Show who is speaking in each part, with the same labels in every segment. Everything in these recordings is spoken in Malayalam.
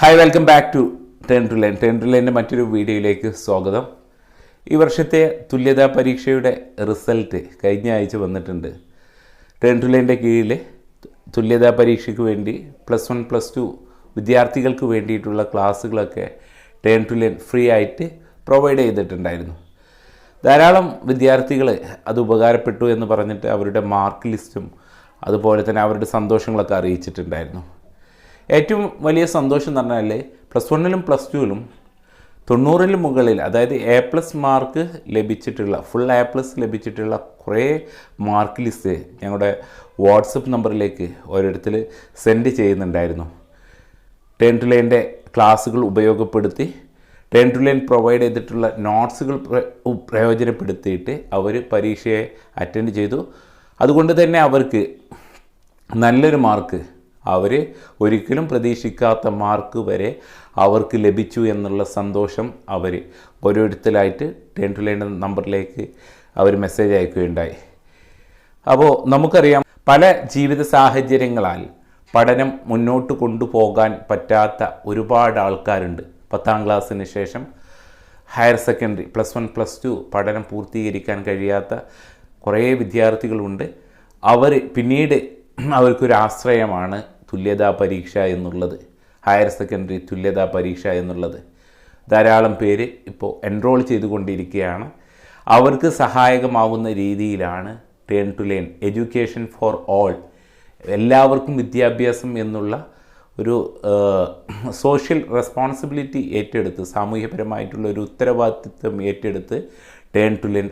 Speaker 1: Hi welcome back to turn to line to ലൈന്റെ മറ്റൊരു വീഡിയോയിലേക്ക് സ്വാഗതം. ഈ വർഷത്തെ തുല്യതാ പരീക്ഷയുടെ റിസൾട്ട് കഴിഞ്ഞ ആഴ്ച വന്നിട്ടുണ്ട്. ടേൺ ടു ലൈന്റെ കീഴിൽ തുല്യതാ പരീക്ഷയ്ക്ക് വേണ്ടി പ്ലസ് വൺ പ്ലസ് ടു വിദ്യാർത്ഥികൾക്ക് വേണ്ടിയിട്ടുള്ള ക്ലാസ്സുകളൊക്കെ ടേൺ ടു ലൈൻ ഫ്രീ ആയിട്ട് പ്രൊവൈഡ് ചെയ്തിട്ടുണ്ടായിരുന്നു. ധാരാളം വിദ്യാർത്ഥികൾ അത് ഉപകാരപ്പെട്ടു എന്ന് പറഞ്ഞിട്ട് അവരുടെ മാർക്ക് ലിസ്റ്റും അതുപോലെ തന്നെ അവരുടെ സന്തോഷങ്ങളൊക്കെ അറിയിച്ചിട്ടുണ്ടായിരുന്നു. ഏറ്റവും വലിയ സന്തോഷം എന്ന് പറഞ്ഞാൽ പ്ലസ് വണ്ണിലും പ്ലസ് ടുവിലും തൊണ്ണൂറിന് മുകളിൽ അതായത് എ പ്ലസ് മാർക്ക് ലഭിച്ചിട്ടുള്ള ഫുൾ എ പ്ലസ് ലഭിച്ചിട്ടുള്ള കുറേ മാർക്ക് ലിസ്റ്റ് ഞങ്ങളുടെ വാട്സപ്പ് നമ്പറിലേക്ക് ഓരോരുത്തർ സെൻഡ് ചെയ്യുന്നുണ്ടായിരുന്നു. ടേൺ ടു ലൈന്റെ ക്ലാസ്സുകൾ ഉപയോഗപ്പെടുത്തി ടേൺ ടു ലൈൻ പ്രൊവൈഡ് ചെയ്തിട്ടുള്ള നോട്ട്സുകൾ പ്രയോജനപ്പെടുത്തിയിട്ട് അവർ പരീക്ഷയെ അറ്റൻഡ് ചെയ്തു. അതുകൊണ്ട് തന്നെ അവർക്ക് നല്ലൊരു മാർക്ക് അവർ ഒരിക്കലും പ്രതീക്ഷിക്കാത്ത മാർക്ക് വരെ അവർക്ക് ലഭിച്ചു എന്നുള്ള സന്തോഷം അവർ ഓരോരുത്തരായിട്ട് ടേൺ ടു ലൈൻ നമ്പറിലേക്ക് അവർ മെസ്സേജ് അയക്കുകയുണ്ടായി. അപ്പോൾ നമുക്കറിയാം പല ജീവിത സാഹചര്യങ്ങളാൽ പഠനം മുന്നോട്ട് കൊണ്ടുപോകാൻ പറ്റാത്ത ഒരുപാട് ആൾക്കാരുണ്ട്. പത്താം ക്ലാസ്സിന് ശേഷം higher secondary plus one plus two പഠനം പൂർത്തീകരിക്കാൻ കഴിയാത്ത കുറേ വിദ്യാർത്ഥികളുണ്ട്. അവർ പിന്നീട് അവർക്കൊരു ആശ്രയമാണ് തുല്യതാ പരീക്ഷ എന്നുള്ളത് ഹയർ സെക്കൻഡറി തുല്യതാ പരീക്ഷ എന്നുള്ളത്. ധാരാളം പേര് ഇപ്പോൾ എൻറോൾ ചെയ്തുകൊണ്ടിരിക്കുകയാണ്. അവർക്ക് സഹായകമാവുന്ന രീതിയിലാണ് turn to learn education for all എല്ലാവർക്കും വിദ്യാഭ്യാസം എന്നുള്ള ഒരു സോഷ്യൽ റെസ്പോൺസിബിലിറ്റി ഏറ്റെടുത്ത് സാമൂഹ്യപരമായിട്ടുള്ള ഒരു ഉത്തരവാദിത്വം ഏറ്റെടുത്ത് ടേൺ ടു ലേൺ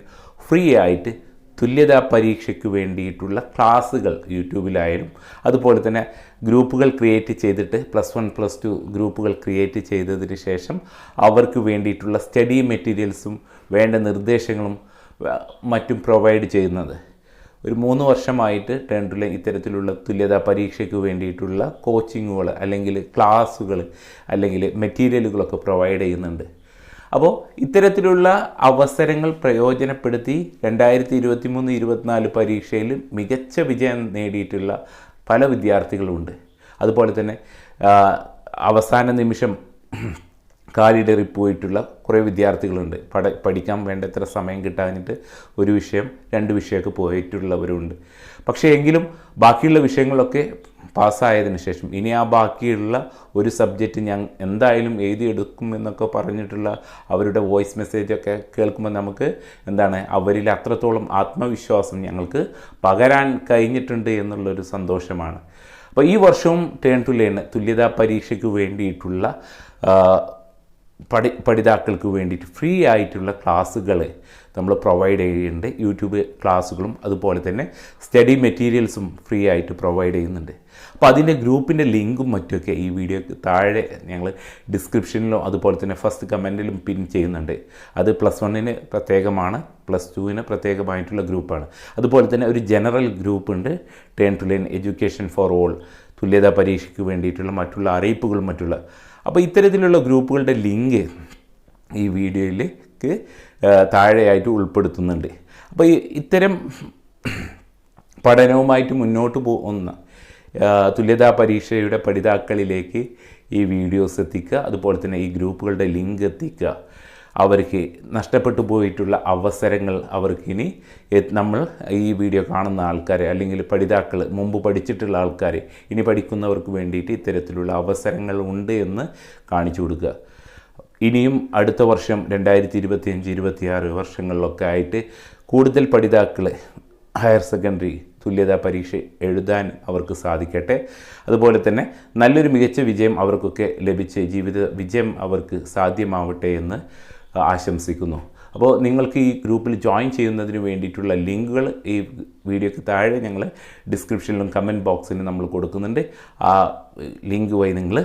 Speaker 1: ഫ്രീ ആയിട്ട് തുല്യതാ പരീക്ഷയ്ക്ക് വേണ്ടിയിട്ടുള്ള ക്ലാസ്സുകൾ യൂട്യൂബിലായാലും അതുപോലെ തന്നെ ഗ്രൂപ്പുകൾ ക്രിയേറ്റ് ചെയ്തിട്ട് പ്ലസ് വൺ പ്ലസ് ടു ഗ്രൂപ്പുകൾ ക്രിയേറ്റ് ചെയ്തതിന് ശേഷം അവർക്ക് വേണ്ടിയിട്ടുള്ള സ്റ്റഡി മെറ്റീരിയൽസും വേണ്ട നിർദ്ദേശങ്ങളും മറ്റും പ്രൊവൈഡ് ചെയ്യുന്നത്. ഒരു മൂന്ന് വർഷമായിട്ട് ടേൺഡിലെ ഇത്തരത്തിലുള്ള തുല്യതാ പരീക്ഷയ്ക്ക് വേണ്ടിയിട്ടുള്ള കോച്ചിങ്ങുകൾ അല്ലെങ്കിൽ ക്ലാസ്സുകൾ അല്ലെങ്കിൽ മെറ്റീരിയലുകളൊക്കെ പ്രൊവൈഡ് ചെയ്യുന്നുണ്ട്. അപ്പോൾ ഇത്തരത്തിലുള്ള അവസരങ്ങൾ പ്രയോജനപ്പെടുത്തി രണ്ടായിരത്തി ഇരുപത്തി മൂന്ന് ഇരുപത്തിനാല് പരീക്ഷയിൽ മികച്ച വിജയം നേടിയിട്ടുള്ള പല വിദ്യാർത്ഥികളുണ്ട്. അതുപോലെ തന്നെ അവസാന നിമിഷം കാലിടറി പോയിട്ടുള്ള കുറേ വിദ്യാർത്ഥികളുണ്ട്. പഠ പഠിക്കാൻ വേണ്ടത്ര സമയം കിട്ടാഞ്ഞിട്ട് ഒരു വിഷയം രണ്ട് വിഷയമൊക്കെ പോയിട്ടുള്ളവരുണ്ട്. പക്ഷേ എങ്കിലും ബാക്കിയുള്ള വിഷയങ്ങളൊക്കെ പാസ്സായതിനു ശേഷം ഇനി ആ ബാക്കിയുള്ള ഒരു സബ്ജക്റ്റ് ഞാൻ എന്തായാലും എഴുതിയെടുക്കും എന്നൊക്കെ പറഞ്ഞിട്ടുള്ള അവരുടെ വോയിസ് മെസ്സേജൊക്കെ കേൾക്കുമ്പോൾ നമുക്ക് എന്താണ് അവരിൽ അത്രത്തോളം ആത്മവിശ്വാസം ഞങ്ങൾക്ക് പകരാൻ കഴിഞ്ഞിട്ടുണ്ട് എന്നുള്ളൊരു സന്തോഷമാണ്. അപ്പോൾ ഈ വർഷവും ടേൺ ടു ലേൺ തുല്യതാ പരീക്ഷയ്ക്ക് വേണ്ടിയിട്ടുള്ള പഠി പഠിതാക്കൾക്ക് വേണ്ടിയിട്ട് ഫ്രീ ആയിട്ടുള്ള ക്ലാസ്സുകൾ നമ്മൾ പ്രൊവൈഡ് ചെയ്യുന്നുണ്ട്. യൂട്യൂബ് ക്ലാസ്സുകളും അതുപോലെ തന്നെ സ്റ്റഡി മെറ്റീരിയൽസും ഫ്രീ ആയിട്ട് പ്രൊവൈഡ് ചെയ്യുന്നുണ്ട്. അപ്പോൾ അതിന്റെ ഗ്രൂപ്പിന്റെ ലിങ്കും മറ്റുമൊക്കെ ഈ വീഡിയോക്ക് താഴെ ഞങ്ങൾ ഡിസ്ക്രിപ്ഷനിലും അതുപോലെ തന്നെ ഫസ്റ്റ് കമന്റിലും പിൻ ചെയ്യുന്നുണ്ട്. അത് പ്ലസ് വണ്ണിന് പ്രത്യേകമാണ് പ്ലസ് ടുവിന് പ്രത്യേകമായിട്ടുള്ള ഗ്രൂപ്പാണ്. അതുപോലെ തന്നെ ഒരു ജനറൽ ഗ്രൂപ്പ് ഉണ്ട് turn to learn education for all തുല്യതാ പരീക്ഷയ്ക്ക് വേണ്ടിയിട്ടുള്ള മറ്റുള്ള അറിയിപ്പുകളും മറ്റുള്ള അപ്പോൾ ഇത്തരത്തിലുള്ള ഗ്രൂപ്പുകളുടെ ലിങ്ക് ഈ വീഡിയോയിലേക്ക് താഴെയായിട്ട് ഉൾപ്പെടുത്തുന്നുണ്ട്. അപ്പോൾ ഇത്തരം പഠനവുമായിട്ട് മുന്നോട്ട് പോകുന്ന തുല്യതാ പരീക്ഷയുടെ പഠിതാക്കളിലേക്ക് ഈ വീഡിയോസ് എത്തിക്കുക. അതുപോലെ തന്നെ ഈ ഗ്രൂപ്പുകളുടെ ലിങ്ക് എത്തിക്കുക. അവർക്ക് നഷ്ടപ്പെട്ടു പോയിട്ടുള്ള അവസരങ്ങൾ അവർക്കിനി നമ്മൾ ഈ വീഡിയോ കാണുന്ന ആൾക്കാരെ അല്ലെങ്കിൽ പഠിതാക്കൾ മുമ്പ് പഠിച്ചിട്ടുള്ള ആൾക്കാർ ഇനി പഠിക്കുന്നവർക്ക് വേണ്ടിയിട്ട് ഇത്തരത്തിലുള്ള അവസരങ്ങൾ ഉണ്ട് എന്ന് കാണിച്ചു കൊടുക്കുക. ഇനിയും അടുത്ത വർഷം രണ്ടായിരത്തി ഇരുപത്തിയഞ്ച് ഇരുപത്തിയാറ് വർഷങ്ങളിലൊക്കെ ആയിട്ട് കൂടുതൽ പഠിതാക്കൾ ഹയർ സെക്കൻഡറി തുല്യതാ പരീക്ഷ എഴുതാൻ അവർക്ക് സാധിക്കട്ടെ. അതുപോലെ തന്നെ നല്ലൊരു മികച്ച വിജയം അവർക്കൊക്കെ ലഭിച്ച് ജീവിത വിജയം അവർക്ക് സാധ്യമാവട്ടെ എന്ന് ആശംസിക്കുന്നു. അപ്പോൾ നിങ്ങൾക്ക് ഈ ഗ്രൂപ്പിൽ ജോയിൻ ചെയ്യുന്നതിന് വേണ്ടിയിട്ടുള്ള ലിങ്കുകൾ ഈ വീഡിയോയ്ക്ക് താഴെ ഞങ്ങൾ ഡിസ്ക്രിപ്ഷനിലും കമന്റ് ബോക്സിലും നമ്മൾ കൊടുക്കുന്നുണ്ട്. ആ ലിങ്ക് വഴി നിങ്ങൾ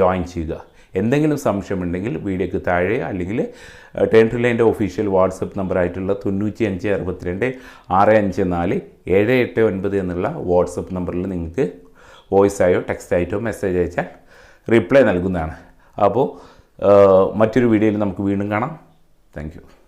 Speaker 1: ജോയിൻ ചെയ്യുക. എന്തെങ്കിലും സംശയമുണ്ടെങ്കിൽ വീഡിയോക്ക് താഴെ അല്ലെങ്കിൽ ടേൺ ടു ലൈന്റെ ഒഫീഷ്യൽ വാട്സപ്പ് നമ്പറായിട്ടുള്ള തൊണ്ണൂറ്റി അഞ്ച് അറുപത്തിരണ്ട് ആറ് അഞ്ച് നാല് ഏഴ് എട്ട് ഒൻപത് എന്നുള്ള വാട്സപ്പ് നമ്പറിൽ നിങ്ങൾക്ക് വോയിസ് ആയോ ടെക്സ്റ്റ് ആയിട്ടോ മെസ്സേജ് അയച്ചാൽ റിപ്ലൈ നൽകുന്നതാണ്. അപ്പോൾ മറ്റൊരു വീഡിയോയിൽ നമുക്ക് വീണ്ടും കാണാം. താങ്ക്